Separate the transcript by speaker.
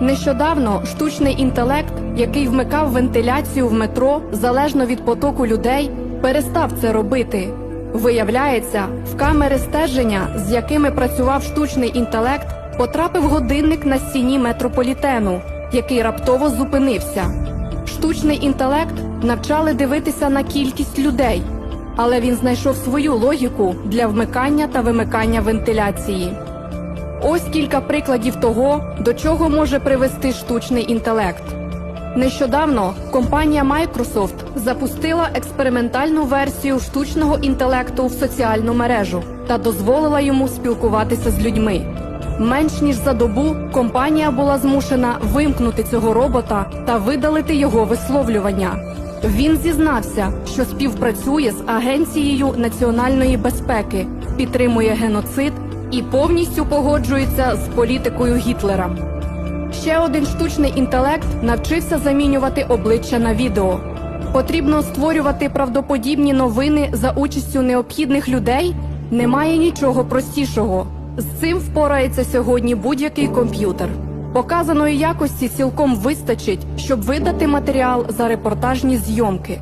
Speaker 1: Нещодавно штучний інтелект, який вмикав вентиляцію в метро залежно від потоку людей, перестав це робити. Виявляється, в камери стеження, з якими працював штучний інтелект, потрапив годинник на стіні метрополітену, який раптово зупинився. Штучний інтелект навчали дивитися на кількість людей, але він знайшов свою логіку для вмикання та вимикання вентиляції. Ось кілька прикладів того, до чого може привести штучний інтелект. Нещодавно компанія Microsoft запустила експериментальну версію штучного інтелекту в соціальну мережу та дозволила йому спілкуватися з людьми. Менш ніж за добу компанія була змушена вимкнути цього робота та видалити його висловлювання. Він зізнався, що співпрацює з Агенцією національної безпеки, підтримує геноцид і повністю погоджується з політикою Гітлера. Ще один штучний інтелект навчився замінювати обличчя на відео. Потрібно створювати правдоподібні новини за участю необхідних людей. Немає нічого простішого. З цим впорається сьогодні будь-який комп'ютер. Показаної якості цілком вистачить, щоб видати матеріал за репортажні зйомки.